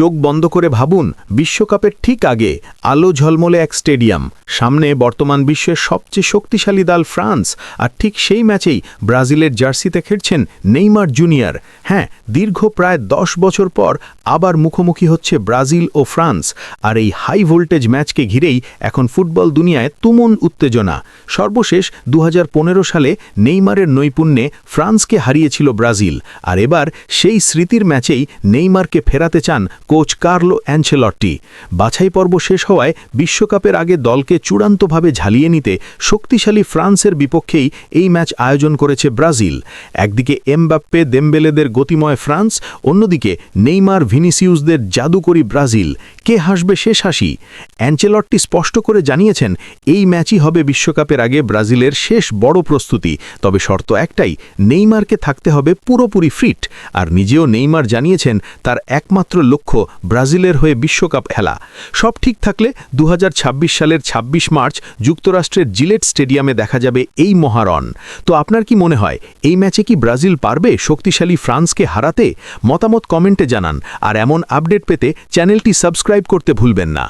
চোখ বন্ধ করে ভাবুন, বিশ্বকাপের ঠিক আগে আলো ঝলমলে এক স্টেডিয়াম। সামনে বর্তমান বিশ্বের সবচেয়ে শক্তিশালী দল ফ্রান্স, আর ঠিক সেই ম্যাচেই ব্রাজিলের জার্সিতে খেলছেন নেইমার জুনিয়র। হ্যাঁ দীর্ঘ প্রায় দশ বছর পর আবার মুখোমুখি হচ্ছে ব্রাজিল ও ফ্রান্স, আর এই হাই ভোল্টেজ ম্যাচকে ঘিরেই এখন ফুটবল দুনিয়ায় তুমন উত্তেজনা। সর্বশেষ দু হাজার পনেরো সালে নেইমারের নৈপুণ্যে ফ্রান্সকে হারিয়েছিল ব্রাজিল, আর এবার সেই স্মৃতির ম্যাচেই নেইমারকে ফেরাতে চান কোচ কার্লো অ্যাঞ্চেলট্টি বাছাই পর্ব শেষ হওয়ায় বিশ্বকাপের আগে দলকে চূড়ান্তভাবে ঝালিয়ে নিতে শক্তিশালী ফ্রান্সের বিপক্ষেই এই ম্যাচ আয়োজন করেছে ব্রাজিল। একদিকে এমবাপ্পে, দেমবেলেদের গতিময় ফ্রান্স, অন্যদিকে নেইমার, ভিনিসিউসদের জাদুকরী ব্রাজিল। কে হাসবে শেষ হাসি? অ্যাঞ্চেলট্টি স্পষ্ট করে জানিয়েছেন, এই ম্যাচই হবে বিশ্বকাপের আগে ব্রাজিলের শেষ বড় প্রস্তুতি। তবে শর্ত একটাই, নেইমারকে থাকতে হবে পুরোপুরি ফিট। আর নিজেও নেইমার জানিয়েছেন, তার একমাত্র লক্ষ্য ব্রাজিলের হয়ে বিশ্বকাপ খেলা সব ঠিক থাকলে দু হাজার ছাব্বিশ সালের ২৬ মার্চ যুক্তরাষ্ট্রের জিলেট স্টেডিয়ামে দেখা যাবে এই মহারণ। তো আপনার কি মনে হয়, এই ম্যাচে কি ব্রাজিল পারবে শক্তিশালী ফ্রান্সকে হারাতে? মতামত কমেন্টে জানান। আর এমন আপডেট পেতে চ্যানেলটি সাবস্ক্রাইব করতে ভুলবেন না।